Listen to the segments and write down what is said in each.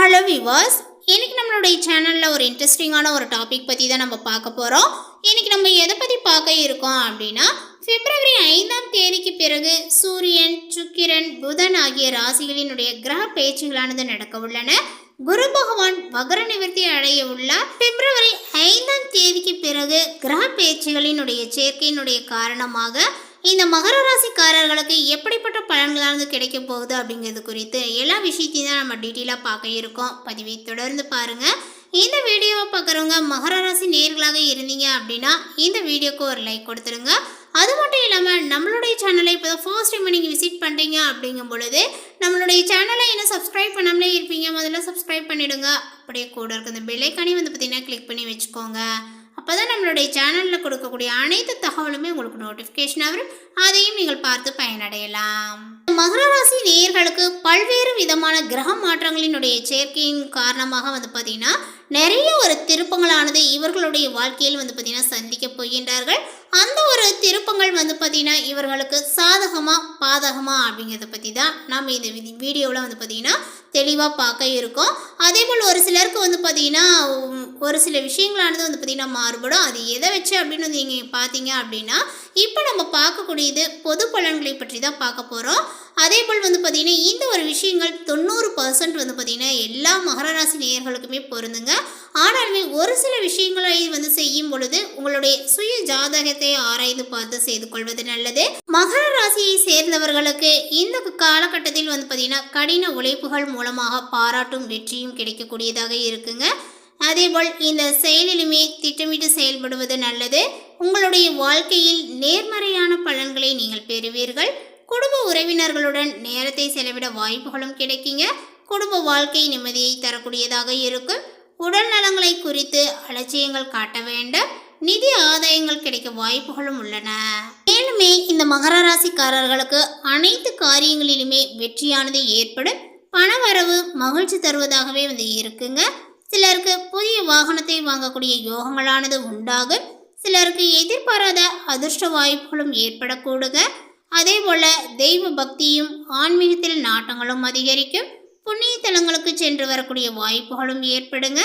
Hello விவாஸ் இன்றைக்கி நம்மளுடைய சேனலில் ஒரு இன்ட்ரெஸ்டிங்கான ஒரு டாபிக் பற்றி தான் நம்ம பார்க்க போகிறோம் இன்றைக்கி நம்ம எதை பற்றி பார்க்க இருக்கோம் அப்படின்னா பிப்ரவரி ஐந்தாம் தேதிக்கு பிறகு சூரியன் சுக்கிரன் புதன் ஆகிய ராசிகளினுடைய கிரக பேச்சுகளானது நடக்க உள்ளன. குரு பகவான் மகர நிவர்த்தி அடைய உள்ளார் பிப்ரவரி ஐந்தாம் தேதிக்கு பிறகு கிரக பேச்சுகளினுடைய சேர்க்கையினுடைய காரணமாக இந்த மகர ராசிக்காரர்களுக்கு எப்படிப்பட்ட பலன்களானது கிடைக்க போகுது அப்படிங்கிறது குறித்து எல்லா விஷயத்தையும் தான் நம்ம டீட்டெயிலாக பார்க்க இருக்கோம். பதிவை தொடர்ந்து பாருங்க. இந்த வீடியோவை பார்க்குறவங்க மகர ராசி நேர்களாக இருந்தீங்க அப்படின்னா இந்த வீடியோக்கு ஒரு லைக் கொடுத்துருங்க. அது மட்டும் இல்லாமல் நம்மளுடைய சேனலை இப்போ தான் ஃபர்ஸ்ட் டைம் நீங்கள் விசிட் பண்ணுறீங்க அப்படிங்கும் பொழுது நம்மளுடைய சேனலை இன்னும் சப்ஸ்கிரைப் பண்ணாமலே இருப்பீங்க முதல்ல சப்ஸ்கிரைப் பண்ணிவிடுங்க அப்படியே கூட இருக்க அந்த பெல்லைக்கானே வந்து பார்த்தீங்கன்னா கிளிக் பண்ணி வச்சுக்கோங்க. அப்போ தான் நம்மளுடைய சேனலில் கொடுக்கக்கூடிய அனைத்து தகவலுமே உங்களுக்கு நோட்டிஃபிகேஷன் வரும். அதையும் நீங்கள் பார்த்து பயனடையலாம். மகர ராசி நேயர்களுக்கு பல்வேறு விதமான கிரக மாற்றங்களினுடைய சேர்க்கையின் காரணமாக வந்து பார்த்தீங்கன்னா நிறைய ஒரு திருப்பங்களானது இவர்களுடைய வாழ்க்கையில் வந்து பார்த்தீங்கன்னா சந்திக்க போகின்றார்கள். அந்த ஒரு திருப்பங்கள் வந்து பார்த்தீங்கன்னா இவர்களுக்கு சாதகமாக பாதகமாக அப்படிங்கிறத பற்றி தான் நாம் இந்த வீடியோவில் வந்து பார்த்தீங்கன்னா தெளிவாக பார்க்க இருக்கோம். அதே போல் ஒரு சிலருக்கு வந்து பார்த்தீங்கன்னா ஒரு சில விஷயங்களானது வந்து பார்த்திங்கன்னா மாறுபடும். அது எதை வச்சு அப்படின்னு வந்து நீங்கள் பார்த்தீங்க அப்படின்னா இப்போ நம்ம பார்க்கக்கூடியது பொது பலன்களை பற்றி தான் பார்க்க போகிறோம் அதே போல் வந்து பார்த்தீங்கன்னா இந்த ஒரு விஷயங்கள் தொண்ணூறு பர்சன்ட் வந்து பார்த்தீங்கன்னா எல்லா மகர ராசி நேயர்களுக்குமே பொருந்துங்க. ஆனாலுமே ஒரு சில விஷயங்களை வந்து செய்யும் பொழுது உங்களுடைய சுய ஜாதகத்தை ஆராய்ந்து பார்த்து செய்து கொள்வது நல்லது. மகர ராசியை சேர்ந்தவர்களுக்கு இந்த காலகட்டத்தில் வந்து பார்த்தீங்கன்னா கடின உழைப்புகள் மூலமாக பாராட்டும் வெற்றியும் கிடைக்கக்கூடியதாக இருக்குங்க. அதேபோல் இந்த செயலிலுமே திட்டமிட்டு செயல்படுவது நல்லது. உங்களுடைய வாழ்க்கையில் நேர்மறையான பலன்களை நீங்கள் பெறுவீர்கள். குடும்ப உறவினர்களுடன் நேரத்தை செலவிட வாய்ப்புகளும் கிடைக்குங்க. குடும்ப வாழ்க்கை நிம்மதியை தரக்கூடியதாக இருக்கும். உடல் நலங்களை குறித்து அலட்சியங்கள் காட்ட வேண்டாம். நிதி ஆதாயங்கள் கிடைக்க வாய்ப்புகளும் உள்ளன. மேலுமே இந்த மகர ராசிக்காரர்களுக்கு அனைத்து காரியங்களிலுமே வெற்றியானது ஏற்படும். பணவரவு மகிழ்ச்சி தருவதாகவே வந்து இருக்குங்க. சிலருக்கு புதிய வாகனத்தை வாங்கக்கூடிய யோகங்களானது உண்டாகும். சிலருக்கு எதிர்பாராத அதிர்ஷ்ட வாய்ப்புகளும் ஏற்படக்கூடுங்க. அதே போல தெய்வ பக்தியும் ஆன்மீகத்தில் நாட்டங்களும் அதிகரிக்கும். புண்ணிய தலங்களுக்கு சென்று வரக்கூடிய வாய்ப்புகளும் ஏற்படுங்க.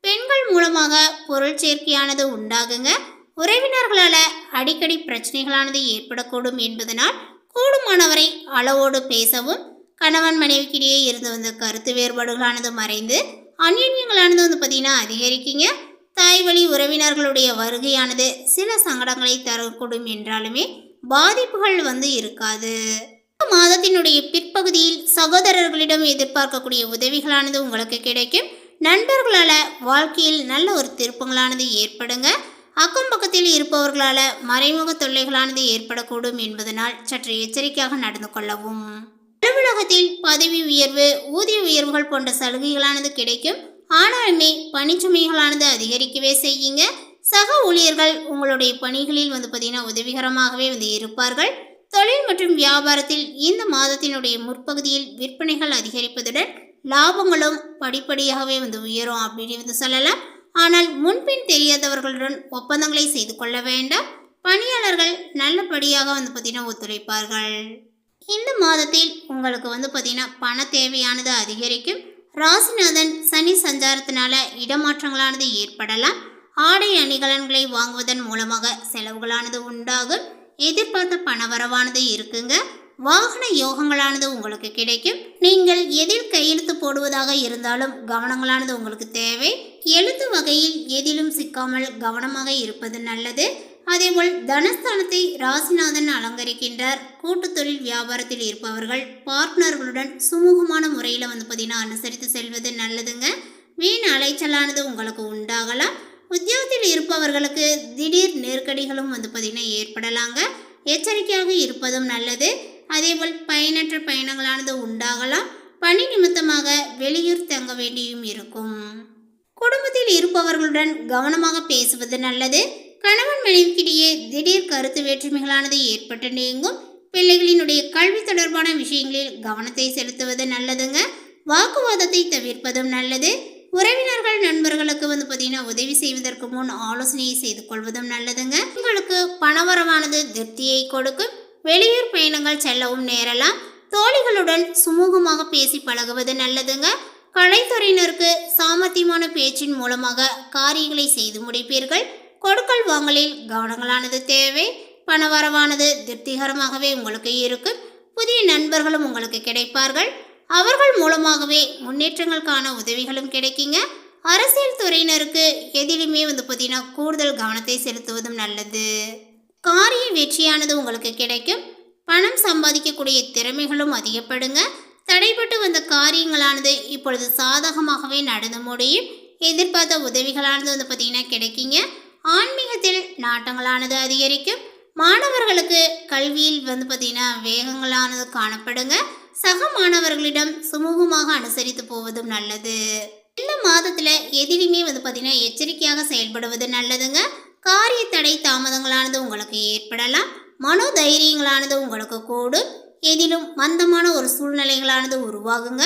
பெண்கள் மூலமாக பொருள் சேர்க்கையானது உண்டாகுங்க. உறவினர்களால் அடிக்கடி பிரச்சனைகளானது ஏற்படக்கூடும் என்பதனால் கூடுமானவரை அளவோடு பேசவும் கணவன் மனைவிக்கிடையே இருந்து வந்த கருத்து வேறுபாடுகளானது மறைந்து அந்யோன்யங்களானது வந்து பார்த்திங்கன்னா அதிகரிக்குங்க. தாய் வழி உறவினர்களுடைய வருகையானது சில சங்கடங்களை தரக்கூடும் என்றாலுமே பாதிப்புகள் வந்து இருக்காது. மாதத்தினுடைய பிற்பகுதியில் சகோதரர்களிடம் எதிர்பார்க்கக்கூடிய உதவிகளானது உங்களுக்கு கிடைக்கும். நண்பர்களால் வாழ்க்கையில் நல்ல ஒரு திருப்பங்களானது ஏற்படுங்க. அக்கம் பக்கத்தில் இருப்பவர்களால் மறைமுக தொல்லைகளானது ஏற்படக்கூடும் என்பதனால் சற்று எச்சரிக்கையாக நடந்து கொள்ளவும். அலுவலகத்தில் பதவி உயர்வு ஊதிய உயர்வுகள் போன்ற சலுகைகளானது கிடைக்கும். ஆனாலுமே பணிச்சுமைகளானது அதிகரிக்கவே செய்யுங்க. சக ஊழியர்கள் உங்களுடைய பணிகளில் வந்து பார்த்தீங்கன்னா உதவிகரமாகவே வந்து இருப்பார்கள். தொழில் மற்றும் வியாபாரத்தில் இந்த மாதத்தினுடைய முற்பகுதியில் விற்பனைகள் அதிகரிப்பதுடன் லாபங்களும் படிப்படியாகவே வந்து உயரும் அப்படின்னு வந்து சொல்லலாம். ஆனால் முன்பின் தெரியாதவர்களுடன் ஒப்பந்தங்களை செய்து கொள்ள வேண்டாம். பணியாளர்கள் நல்லபடியாக வந்து பார்த்தீங்கன்னா ஒத்துழைப்பார்கள். இந்த மாதத்தில் உங்களுக்கு வந்து பார்த்தீங்கன்னா பண தேவையானது அதிகரிக்கும். ராசிநாதன் சனி சஞ்சாரத்தினால இடமாற்றங்களானது ஏற்படலாம். ஆடை அணிகலன்களை வாங்குவதன் மூலமாக செலவுகளானது உண்டாகும். எதிர்பார்த்த பணவரவானது இருக்குங்க. வாகன யோகங்களானது உங்களுக்கு கிடைக்கும். நீங்கள் எதில் கையெழுத்து போடுவதாக இருந்தாலும் கவனங்களானது உங்களுக்கு தேவை. எழுத்து வகையில் எதிலும் சிக்காமல் கவனமாக இருப்பது நல்லது. அதேபோல் தனஸ்தானத்தை ராசிநாதன் அலங்கரிக்கின்றார். கூட்டு தொழில் வியாபாரத்தில் இருப்பவர்கள் பார்ட்னர்களுடன் சுமூகமான முறையில் வந்து பார்த்தீங்கன்னா அனுசரித்து செல்வது நல்லதுங்க. வீண் அலைச்சலானது உங்களுக்கு உண்டாகலாம். உத்தியோகத்தில் இருப்பவர்களுக்கு திடீர் நெருக்கடிகளும் வந்து பார்த்திங்கன்னா ஏற்படலாங்க. எச்சரிக்கையாக இருப்பதும் நல்லது. அதேபோல் பயனற்ற பயணங்களானது உண்டாகலாம். பணி நிமித்தமாக வெளியூர் தங்க வேண்டியும் இருக்கும். குடும்பத்தில் இருப்பவர்களுடன் கவனமாக பேசுவது நல்லது. கணவன் மனைவிக்கிடையே திடீர் கருத்து வேற்றுமைகளானது ஏற்பட்டு நீங்கும். பிள்ளைகளினுடைய கல்வி தொடர்பான விஷயங்களில் கவனத்தை செலுத்துவது நல்லதுங்க. வாக்குவாதத்தை தவிர்ப்பதும் நல்லது. உறவினர் நண்பர்களுக்கு வந்து பார்த்தீங்கன்னா உதவி செய்வதற்கு முன் ஆலோசனையை செய்து கொள்வதும் நல்லதுங்க. உங்களுக்கு பணவரவானது திருப்தியை கொடுக்கும். வெளியூர் பயணங்கள் செல்லவும் நேரலாம். தோழிகளுடன் சுமூகமாக பேசி பழகுவது நல்லதுங்க. கலைத்துறையினருக்கு சாமர்த்தியமான பேச்சின் மூலமாக காரியங்களை செய்து முடிப்பீர்கள். கொடுக்கல் வாங்கலில் கவனங்களானது தேவை. பணவரவானது திருப்திகரமாகவே உங்களுக்கு இருக்கும். புதிய நண்பர்களும் உங்களுக்கு கிடைப்பார்கள். அவர்கள் மூலமாகவே முன்னேற்றங்களுக்கான உதவிகளும் கிடைக்குங்க. அரசியல் துறையினருக்கு எதிலுமே வந்து பார்த்தீங்கன்னா கூடுதல் கவனத்தை செலுத்துவதும் நல்லது. காரிய வெற்றியானது உங்களுக்கு கிடைக்கும். பணம் சம்பாதிக்கக்கூடிய திறமைகளும் அதிகப்படுங்க. தடைப்பட்டு வந்த காரியங்களானது இப்பொழுது சாதகமாகவே நடந்து முடியும். எதிர்பார்த்த உதவிகளானது வந்து பார்த்தீங்கன்னா கிடைக்குங்க. ஆன்மீகத்தில் நாட்டங்களானது அதிகரிக்கும். மாணவர்களுக்கு கல்வியில் வந்து பார்த்தீங்கன்னா வேகங்களானது காணப்படுங்க. சக மாணவர்களிடம் சுமூகமாக அனுசரித்து போவதும் நல்லது. இந்த மாதத்தில் எதிலுமே வந்து பார்த்தீங்கன்னா எச்சரிக்கையாக செயல்படுவது நல்லதுங்க. காரிய தடை தாமதங்களானது உங்களுக்கு ஏற்படலாம். மனோ தைரியங்களானது உங்களுக்கு கூடும். எதிலும் மந்தமான ஒரு சூழ்நிலைகளானது உருவாகுங்க.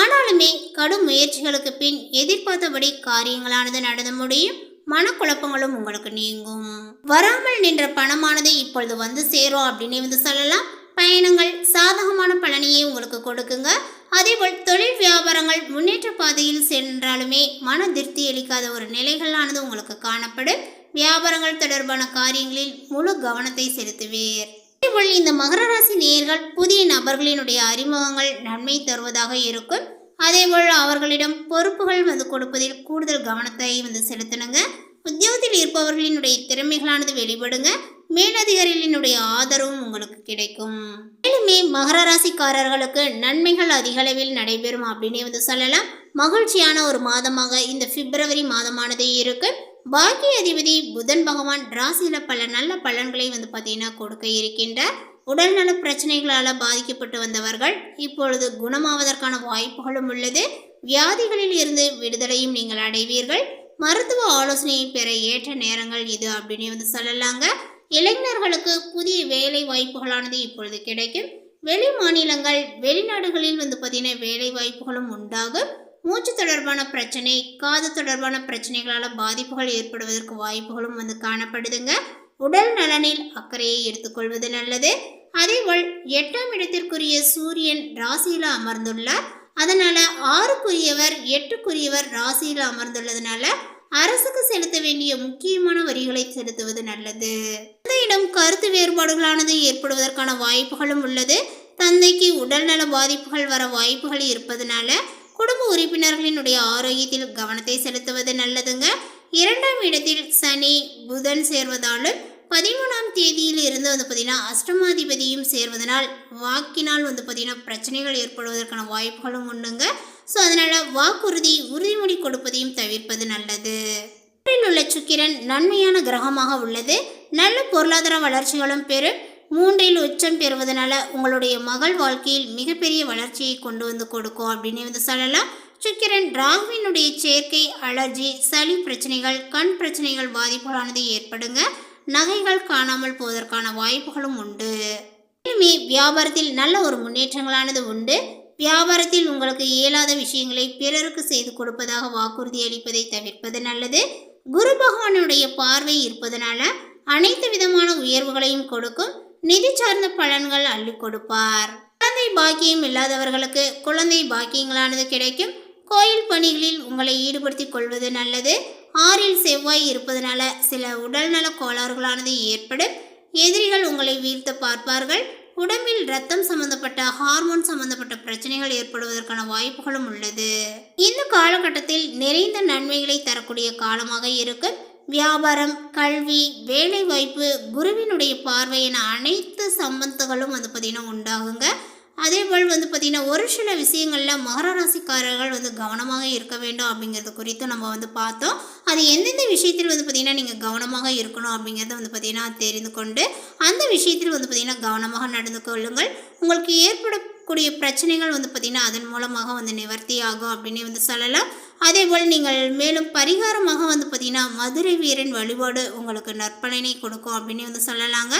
ஆனாலுமே கடும் முயற்சிகளுக்கு பின் எதிர்பார்த்தபடி காரியங்களானது நடந்து முடியும். மனக்குழப்பங்களும் உங்களுக்கு நீங்கும். வராமல் நின்ற பணமானது இப்பொழுது வந்து சேரும் அப்படின்னு வந்து சொல்லலாம். பயணங்கள் சாதகமான பலனையே உங்களுக்கு கொடுக்குங்க. அதேபோல் தொழில் வியாபாரங்கள் முன்னேற்ற பாதையில் சென்றாலுமே மன திருப்தி அளிக்காத ஒரு நிலைகளானது உங்களுக்கு காணப்படும். வியாபாரங்கள் தொடர்பான காரியங்களில் முழு கவனத்தை செலுத்துவீர். அதேபோல் இந்த மகர ராசி நேயர்கள் புதிய நபர்களினுடைய அறிமுகங்கள் நன்மை தருவதாக இருக்கும். அதேபோல் அவர்களிடம் பொறுப்புகள் வந்து கொடுப்பதில் கூடுதல் கவனத்தை வந்து செலுத்தணுங்க. உத்தியோகத்தில் இருப்பவர்களினுடைய திறமைகளானது வெளிப்படுங்க. மேலதிகாரிகளினுடைய ஆதரவும் உங்களுக்கு கிடைக்கும். மேலுமே மகர ராசிக்காரர்களுக்கு நன்மைகள் அதிக அளவில் நடைபெறும் அப்படின்னே வந்து சொல்லலாம். மகிழ்ச்சியான ஒரு மாதமாக இந்த பிப்ரவரி மாதமானது இருக்கு. பாக்கிய அதிபதி புதன் பகவான் ராசியில பல நல்ல பலன்களை வந்து பார்த்தீங்கன்னா கொடுக்க இருக்கின்றார். உடல்நல பிரச்சனைகளால் பாதிக்கப்பட்டு வந்தவர்கள் இப்பொழுது குணமாவதற்கான வாய்ப்புகளும் உள்ளது. வியாதிகளில் இருந்து விடுதலையும் நீங்கள் அடைவீர்கள். மருத்துவ ஆலோசனையை பெற ஏற்ற நேரங்கள் இது அப்படின்னு வந்து சொல்லலாங்க. இளைஞர்களுக்கு புதிய வேலை வாய்ப்புகளானது இப்பொழுது கிடைக்கும். வெளி மாநிலங்கள் வெளிநாடுகளில் வந்து பார்த்தீங்கன்னா வேலை வாய்ப்புகளும் உண்டாகும். மூச்சு தொடர்பான பிரச்சனை காது தொடர்பான பிரச்சனைகளால் பாதிப்புகள் ஏற்படுவதற்கு வாய்ப்புகளும் வந்து காணப்படுதுங்க. உடல் நலனில் அக்கறையை எடுத்துக்கொள்வது நல்லது. அதேபோல் எட்டாம் இடத்திற்குரிய சூரியன் ராசியில் அமர்ந்துள்ளார். அதனால் ஆறுக்குரியவர் எட்டுக்குரியவர் ராசியில் அமர்ந்துள்ளதுனால அரசுக்கு செலுத்த வேண்டிய முக்கியமான வரிகளை செலுத்துவது நல்லது. தந்தையிடம் கருத்து வேறுபாடுகளானது ஏற்படுவதற்கான வாய்ப்புகளும் உள்ளது. தந்தைக்கு உடல்நல பாதிப்புகள் வர வாய்ப்புகள் இருப்பதனால குடும்ப உறுப்பினர்களினுடைய ஆரோக்கியத்தில் கவனத்தை செலுத்துவது நல்லதுங்க. இரண்டாம் இடத்தில் சனி புதன் சேர்வதாலும் பதிமூணாம் தேதியில் இருந்து வந்து பார்த்தீங்கன்னா அஷ்டமாதிபதியும் சேர்வதனால் வாக்கினால் வந்து பார்த்தீங்கன்னா பிரச்சனைகள் ஏற்படுவதற்கான வாய்ப்புகளும் உண்டுங்க. ஸோ அதனால் வாக்குறுதி உறுதிமொழி கொடுப்பதையும் தவிர்ப்பது நல்லது. உள்ள சுக்கிரன் நன்மையான கிரகமாக உள்ளது. நல்ல பொருளாதார வளர்ச்சிகளும் பெறும். மூன்றில் உச்சம் பெறுவதனால உங்களுடைய மகள் வாழ்க்கையில் மிகப்பெரிய வளர்ச்சியை கொண்டு வந்து கொடுக்கும் அப்படின்னு வந்து சொல்லலாம். சுக்கிரன் ராகுவினுடைய சேர்க்கை அலர்ஜி சளி பிரச்சனைகள் கண் பிரச்சனைகள் பாதிப்புகளானது ஏற்படுங்க. நகைகள் காணாமல் போவதற்கான வாய்ப்புகளும் உண்டு. மேலுமே வியாபாரத்தில் நல்ல ஒரு முன்னேற்றங்களானது உண்டு. வியாபாரத்தில் உங்களுக்கு இயலாத விஷயங்களை பிறருக்கு செய்து கொடுப்பதாக வாக்குறுதி அளிப்பதை தவிர்ப்பது நல்லது. குரு பகவானுடைய பார்வை இருப்பதனால அனைத்து விதமான உயர்வுகளையும் கொடுக்கும். நிதி சார்ந்த பலன்கள் அள்ளி கொடுப்பார். குழந்தை பாக்கியம் இல்லாதவர்களுக்கு குழந்தை பாக்கியங்களானது கிடைக்கும். கோயில் பணிகளில் உங்களை ஈடுபடுத்திக் கொள்வது நல்லது. ஆறில் செவ்வாய் இருப்பதனால சில உடல்நல கோளாறுகளானது ஏற்படும். எதிரிகள் உங்களை வீழ்த்த பார்ப்பார்கள். உடம்பில் ரத்தம் சம்பந்தப்பட்ட ஹார்மோன் சம்பந்தப்பட்ட பிரச்சனைகள் ஏற்படுவதற்கான வாய்ப்புகளும் உள்ளது. இந்த காலகட்டத்தில் நிறைந்த நன்மைகளை தரக்கூடிய காலமாக இருக்கும் வியாபாரம் கல்வி வேலைவாய்ப்பு குருவினுடைய பார்வை என அனைத்து சம்பந்தங்களும் வந்து பார்த்தீங்கன்னா உண்டாகுங்க. அதே போல் வந்து பார்த்திங்கன்னா ஒரு சில விஷயங்களில் மகராசிக்காரர்கள் வந்து கவனமாக இருக்க வேண்டும் அப்படிங்கிறது குறித்து நம்ம வந்து பார்த்தோம். அது எந்தெந்த விஷயத்தில் வந்து பார்த்திங்கன்னா நீங்கள் கவனமாக இருக்கணும் அப்படிங்கிறத வந்து பார்த்திங்கன்னா தெரிந்து கொண்டு அந்த விஷயத்தில் வந்து பார்த்திங்கன்னா கவனமாக நடந்து கொள்ளுங்கள். உங்களுக்கு ஏற்படக்கூடிய பிரச்சனைகள் வந்து பார்த்திங்கன்னா அதன் மூலமாக வந்து நிவர்த்தி ஆகும் அப்படின்னு வந்து சொல்லலாம். அதே போல் நீங்கள் மேலும் பரிகாரமாக வந்து பார்த்திங்கன்னா மதுரை வீரன் வழிபாடு உங்களுக்கு நற்பலனை கொடுக்கும் அப்படின்னு வந்து சொல்லலாங்க.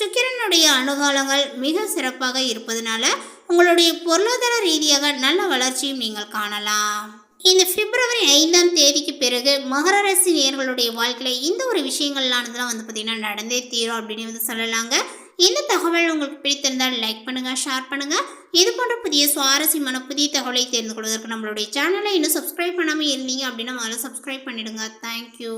சுக்கிரனுடைய அனுகாலங்கள் மிக சிறப்பாக இருப்பதனால உங்களுடைய பொருளாதார ரீதியாக நல்ல வளர்ச்சியும் நீங்கள் காணலாம். இந்த பிப்ரவரி ஐந்தாம் தேதிக்கு பிறகு மகர ராசி நேர்களுடைய வாழ்க்கையில் இந்த ஒரு விஷயங்கள்லானதுலாம் வந்து பார்த்திங்கன்னா நடந்தே தீரும் அப்படின்னு வந்து சொல்லலாங்க. இந்த தகவல் உங்களுக்கு பிடித்திருந்தால் லைக் பண்ணுங்கள் ஷேர் பண்ணுங்கள் இது போன்ற புதிய சுவாரஸ்யமான புதிய தகவலை தெரிந்து கொள்வதற்கு நம்மளுடைய சேனலை இன்னும் சப்ஸ்கிரைப் பண்ணாமல் இருந்தீங்க அப்படின்னா முதல்ல சப்ஸ்கிரைப் பண்ணிடுங்க. தேங்க்யூ